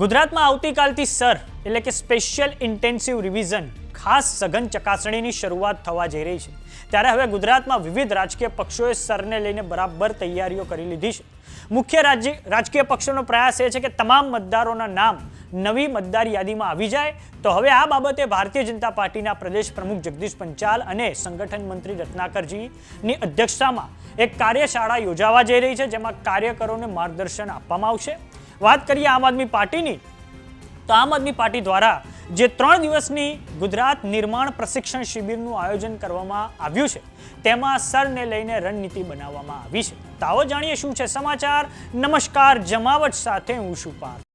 ગુજરાતમાં આવતીકાલથી સર, એટલે કે સ્પેશિયલ ઇન્ટેન્સિવ રિવિઝન, ખાસ સઘન ચકાસણીની શરૂઆત થવા જઈ રહી છે. ત્યારે હવે ગુજરાતમાં વિવિધ રાજકીય પક્ષોએ સરને લઈને બરાબર તૈયારીઓ કરી લીધી છે. મુખ્ય રાજ્ય, રાજકીય પક્ષોનો પ્રયાસ એ છે કે તમામ મતદારોના નામ નવી મતદાર યાદીમાં આવી જાય. તો હવે આ બાબતે ભારતીય જનતા પાર્ટીના પ્રદેશ પ્રમુખ જગદીશ પંચાલ અને સંગઠન મંત્રી રત્નાકરજીની અધ્યક્ષતામાં એક કાર્યશાળા યોજાવા જઈ રહી છે, જેમાં કાર્યકરોને માર્ગદર્શન આપવામાં આવશે. વાત કરીએ આમ આદમી પાર્ટીની, તો આમ આદમી પાર્ટી દ્વારા જે ત્રણ દિવસની ગુજરાત નિર્માણ પ્રશિક્ષણ શિબિરનું આયોજન કરવામાં આવ્યું છે, તેમાં સરને લઈને રણનીતિ બનાવવામાં આવી છે. તાઓ જાણીએ શું છે સમાચાર. નમસ્કાર, જમાવટ સાથે હું છું પાર્થ.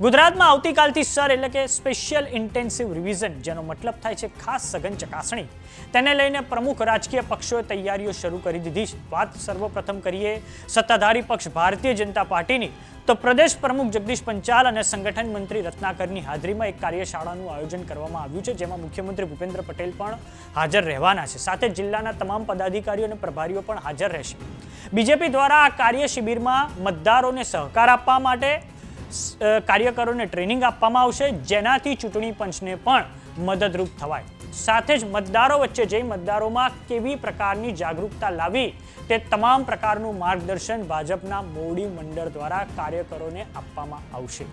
ગુજરાતમાં આવતીકાલથી સર એટલે કે સ્પેશિયલ ઇન્ટેન્સિવ રિવિઝન, જેનો મતલબ થાય છે ખાસ સઘન ચકાસણી. તેને લઈને પ્રમુખ રાજકીય પક્ષોએ તૈયારીઓ શરૂ કરી દીધી છે. વાત સર્વપ્રથમ કરીએ સત્તાધારી પક્ષ ભારતીય જનતા પાર્ટીની. તો પ્રદેશ પ્રમુખ જગદીશ પંચાલ અને સંગઠન મંત્રી રત્નાકરની હાજરીમાં એક કાર્યશાળાનું આયોજન કરવામાં આવ્યું છે, જેમાં મુખ્યમંત્રી ભૂપેન્દ્ર પટેલ પણ હાજર રહેવાના છે. સાથે જિલ્લાના તમામ પદાધિકારીઓ અને પ્રભારીઓ પણ હાજર રહેશે. બીજેપી દ્વારા આ કાર્ય શિબિરમાં મતદારોને સહકાર આપવા માટે કાર્યકરોને ટ્રેનિંગ આપવામાં આવશે, જેનાથી ચૂંટણી પંચને પણ મદદરૂપ થવાય. સાથે જ મતદારો વચ્ચે જઈ મતદારોમાં કેવી પ્રકારની જાગૃતતા લાવી તે તમામ પ્રકારનું માર્ગદર્શન ભાજપના મોડી મંડળ દ્વારા કાર્યકરોને આપવામાં આવશે.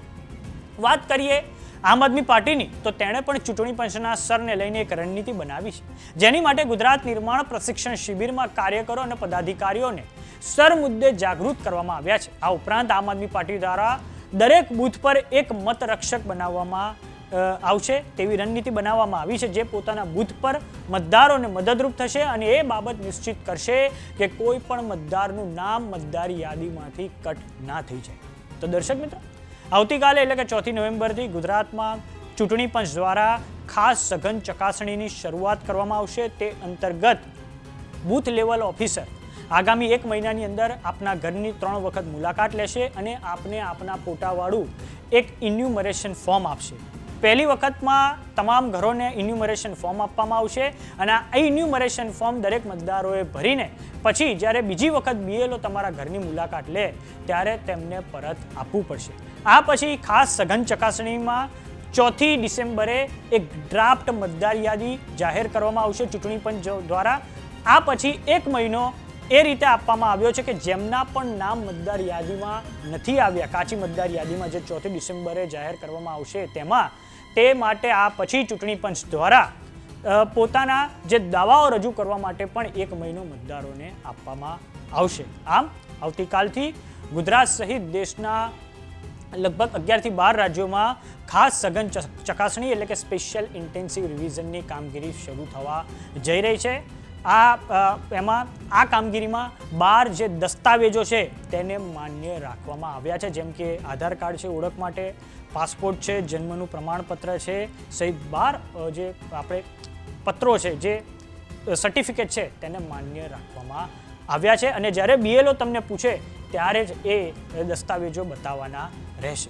વાત કરીએ આમ આદમી પાર્ટીની, તો તેણે પણ ચૂંટણી પંચના સરને લઈને એક રણનીતિ બનાવી છે. જેની માટે ગુજરાત નિર્માણ પ્રશિક્ષણ શિબિરમાં કાર્યકરો અને પદાધિકારીઓને સર મુદ્દે જાગૃત કરવામાં આવ્યા છે. આ ઉપરાંત આમ આદમી પાર્ટી દ્વારા દરેક બૂથ પર એક મતરક્ષક બનાવવામાં આવશે તેવી રણનીતિ બનાવવામાં આવી છે જે પોતાના બૂથ પર મતદારોને મદદરૂપ થશે અને એ બાબત નિશ્ચિત કરશે કે કોઈ પણ મતદારનું નામ મતદાર યાદીમાંથી કટ ના થઈ જાય. તો દર્શક મિત્રો, આવતીકાલે એટલે કે ચોથી નવેમ્બરથી ગુજરાતમાં ચૂંટણી પંચ દ્વારા ખાસ સઘન ચકાસણીની શરૂઆત કરવામાં આવશે. તે અંતર્ગત બૂથ લેવલ ઓફિસર આગામી એક મહિનાની અંદર આપના ઘરની ત્રણ વખત મુલાકાત લેશે અને આપને આપના ફોટાવાળું એક ઇન્યુમરેશન ફોર્મ આપશે. પહેલી વખતમાં તમામ ઘરોને ઇન્યુમરેશન ફોર્મ આપવામાં આવશે અને આ ઇન્યુમરેશન ફોર્મ દરેક મતદારોએ ભરીને પછી જ્યારે બીજી વખત બીએલઓ તમારા ઘરની મુલાકાત લે ત્યારે તેમને પરત આપવું પડશે. આ પછી ખાસ સઘન ચકાસણીમાં ચોથી ડિસેમ્બરે એક ડ્રાફ્ટ મતદાર યાદી જાહેર કરવામાં આવશે ચૂંટણી પંચ દ્વારા. આ પછી એક મહિનો એ રીતે આપવામાં આવ્યો છે કે જેમના પણ નામ મતદાર યાદીમાં નથી આવ્યા, કાચી મતદાર યાદીમાં જે ચોથી ડિસેમ્બરે જાહેર કરવામાં આવશે તેમાં, તે માટે આ પછી ચૂંટણી પંચ દ્વારા પોતાના જે દાવાઓ રજૂ કરવા માટે પણ એક મહિનો મતદારોને આપવામાં આવશે. આમ, આવતીકાલથી ગુજરાત સહિત દેશના લગભગ અગિયારથી બાર રાજ્યોમાં ખાસ સઘન ચકાસણી એટલે કે સ્પેશિયલ ઇન્ટેન્સિવ રિવિઝનની કામગીરી શરૂ થવા જઈ રહી છે. આ એમાં આ કામગીરીમાં બાર જે દસ્તાવેજો છે તેને માન્ય રાખવામાં આવ્યા છે. જેમ કે આધાર કાર્ડ છે, ઓળખ માટે પાસપોર્ટ છે, જન્મનું પ્રમાણપત્ર છે, સહિત બાર જે આપણે પત્રો છે, જે સર્ટિફિકેટ છે તેને માન્ય રાખવામાં આવ્યા છે. અને જ્યારે બીએલઓ તમને પૂછે, ત્યારે જ એ દસ્તાવેજો બતાવવાના રહેશે.